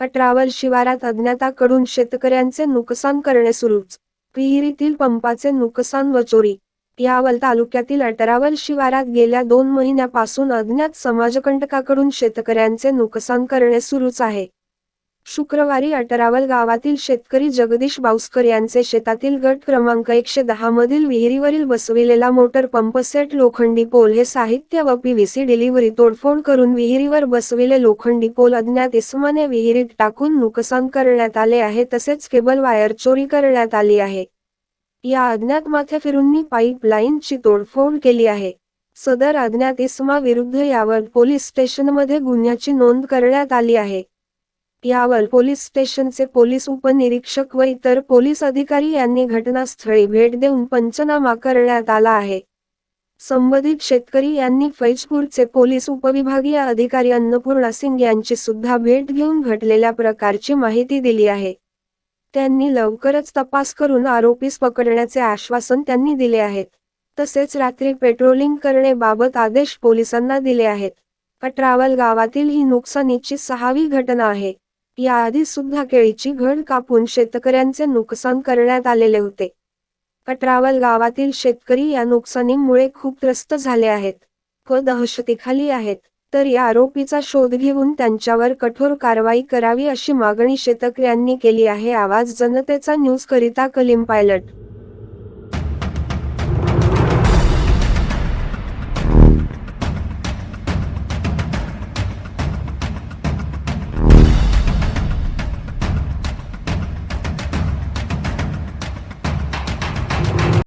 कटरावल शिवारात अज्ञाताकडून शेतकऱ्यांचे नुकसान करणे सुरूच. विहिरीतील पंपाचे नुकसान व चोरी. यावल तालुक्यातील अटरावल शिवारात गेल्या दोन महिन्यापासून अज्ञात समाजकंटकाकडून शेतकऱ्यांचे नुकसान करणे सुरूच आहे. शुक्रवारी अटरावल गावातील शेतकरी जगदीश बाउस्कर यांचे शेतातील गट क्रमांक एकशे दहा मधील विहिरीवरील बसविलेला मोटर पंप सेट लोखंडी पोल हे साहित्य व पीव्हीसी डिलिव्हरी तोडफोड करून विहिरीवर बसविले लोखंडी पोल अज्ञात इसमाने विहिरीत टाकून नुकसान करण्यात आले आहे तसेच केबल वायर चोरी करण्यात आली आहे. या अज्ञात माथेफिरूंनी पाईपलाईनची तोडफोड केली आहे. सदर अज्ञात इसमा विरुद्ध यावर पोलीस स्टेशनमध्ये गुन्ह्याची नोंद करण्यात आली आहे. यावर पोलीस स्टेशनचे पोलीस उपनिरीक्षक व इतर पोलीस अधिकारी यांनी घटनास्थळी भेट देऊन पंचनामा करण्यात आला आहे. संबंधित शेतकरी यांनी फैजपूरचे पोलीस उपविभागीय अधिकारी अन्नपूर्णा सिंग यांची सुद्धा भेट घेऊन घडलेल्या प्रकारची माहिती दिली आहे. त्यांनी लवकरच तपास करून आरोपीस पकडण्याचे आश्वासन त्यांनी दिले आहेत तसेच रात्री पेट्रोलिंग करण्याबाबत आदेश पोलिसांना दिले आहेत. पट्रावल गावातील ही नुकसानीची सहावी घटना आहे. याआधी सुद्धा केळीची घड कापून शेतकऱ्यांचे नुकसान करण्यात आलेले होते. कटरावल गावातील शेतकरी या नुकसानीमुळे खूप त्रस्त झाले आहेत. व दहशतीखाली आहेत तर या आरोपीचा शोध घेऊन त्यांच्यावर कठोर कारवाई करावी अशी मागणी शेतकऱ्यांनी केली आहे. आवाज जनतेचा न्यूज करिता कलीम पायलट.